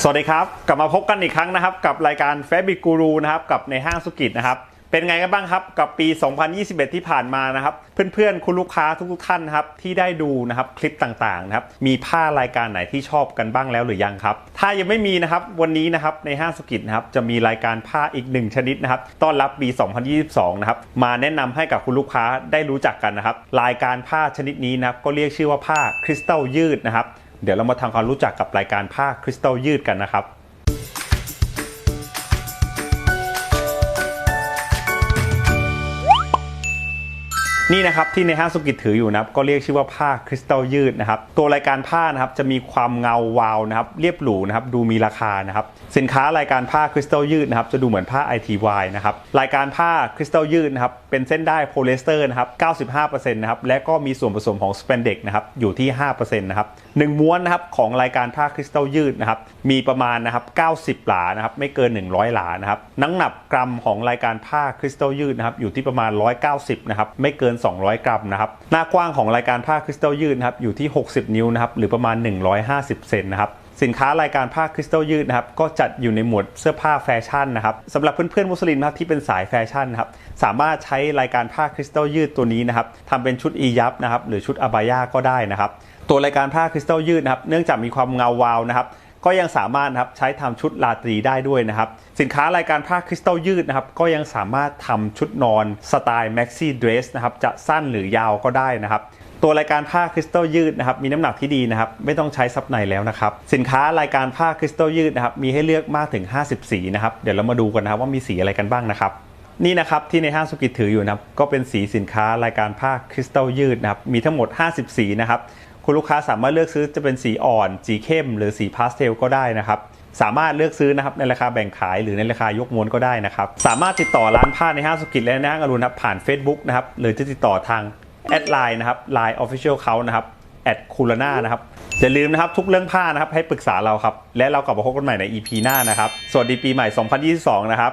สวัสดีครับ กลับมาพบกันอีกครั้งนะครับ กับรายการแฟบิกูรูนะครับกับในห้างสุกิจนะครับ เป็นไงกันบ้างครับกับปี 2021 ที่ผ่านมานะครับ เพื่อนๆ คุณลูกค้าทุกๆท่านนะครับที่ได้ดูนะครับคลิปต่างๆนะครับมีผ้ารายการไหนที่ชอบกันบ้างแล้วหรือยังครับ ถ้ายังไม่มีนะครับวันนี้นะครับในห้างสุกิจนะครับจะมีรายการผ้าอีกหนึ่งชนิดนะครับต้อนรับปี 2022 นะครับมาแนะนำให้กับคุณลูกค้าได้รู้จักกันนะครับรายการผ้าชนิดนี้นะครับก็เรียกชื่อว่าผ้าคริสตัลยืดนะครับ เดี๋ยวเรามาทำความรู้จักกับรายการผ้าคริสตัลยืดกันนะครับ นี่นะครับที่ในห้างสุกิจถืออยู่นะครับก็เรียกชื่อว่าผ้าคริสตัลยืดนะครับตัวรายการผ้านะครับจะมีความเงาวาวนะครับเรียบหรูนะครับดูมีราคานะครับสินค้ารายการผ้าคริสตัลยืดนะครับจะดูเหมือนผ้า ITY นะครับรายการผ้าคริสตัลยืดนะครับเป็นเส้นได้โพลีเอสเตอร์นะครับ95%นะครับและก็มีส่วนผสมของสเปนเด็กนะครับอยู่ที่5%นะครับหนึ่งม้วนนะครับของรายการผ้าคริสตัลยืดนะครับมีประมาณนะครับ90 หลานะครับไม่เกิน 100 หลานะครับน้ำหนักกรัมของรายการผ้าคริสตัลยืดนะครับอยู่ที่ประมาณ 190นะครับไม่เกิน200 กรัมนะครับหน้ากว้างของรายการผ้าคริสตัลยืดนะครับอยู่ที่ 60 นิ้วนะครับหรือประมาณ 150 เซนนะครับสินค้ารายการผ้าคริสตัลยืดนะครับก็จัดอยู่ในหมวดเสื้อผ้าแฟชั่นนะครับสำหรับเพื่อนๆมุสลิมครับที่เป็นสายแฟชั่นนะครับสามารถใช้รายการผ้าคริสตัลยืดตัวนี้นะครับทำเป็นชุดอียับนะครับหรือชุดอบายาก็ได้นะครับตัวรายการผ้าคริสตัลยืดนะครับเนื่องจากมีความเงาวาวนะครับ ก็ยังสามารถนะครับใช้ทำชุดราตรีได้ด้วยนะครับ สินค้ารายการผ้าคริสตัลยืดนะครับ ก็ยังสามารถทำชุดนอนสไตล์แม็กซี่เดรสนะครับ จะสั้นหรือยาวก็ได้นะครับตัวรายการผ้าคริสตัลยืดนะครับมีน้ำหนักที่ดีนะครับไม่ต้องใช้ซับในแล้วนะครับสินค้ารายการผ้าคริสตัลยืดนะครับมีให้เลือกมากถึง 50 สีนะครับเดี๋ยวเรามาดูกันนะครับว่ามีสีอะไรกันบ้างนะครับนี่นะครับที่ในห้างสุกิจถืออยู่นะครับก็เป็นสีสินค้ารายการผ้าคริสตัลยืดนะครับมีทั้งหมด 50 สีนะครับ คุณลูกค้าสามารถเลือกซื้อจะเป็นสีอ่อน สีเข้ม หรือสีพาสเทลก็ได้นะครับ สามารถเลือกซื้อนะครับในราคาแบ่งขายหรือในราคายกม้วนก็ได้นะครับ สามารถติดต่อร้านผ้าในห้างสุกิจและในห้างอรุณครับผ่าน Facebook นะครับหรือจะติดต่อทางแอดไลน์นะครับ Line Official เขานะครับแอดคูลนานะครับอย่าลืมนะครับทุกเรื่องผ้านะครับให้ปรึกษาเราครับ และเรากลับมาพบกันใหม่ใน EP หน้านะครับ สวัสดีปีใหม่ 2022 นะครับ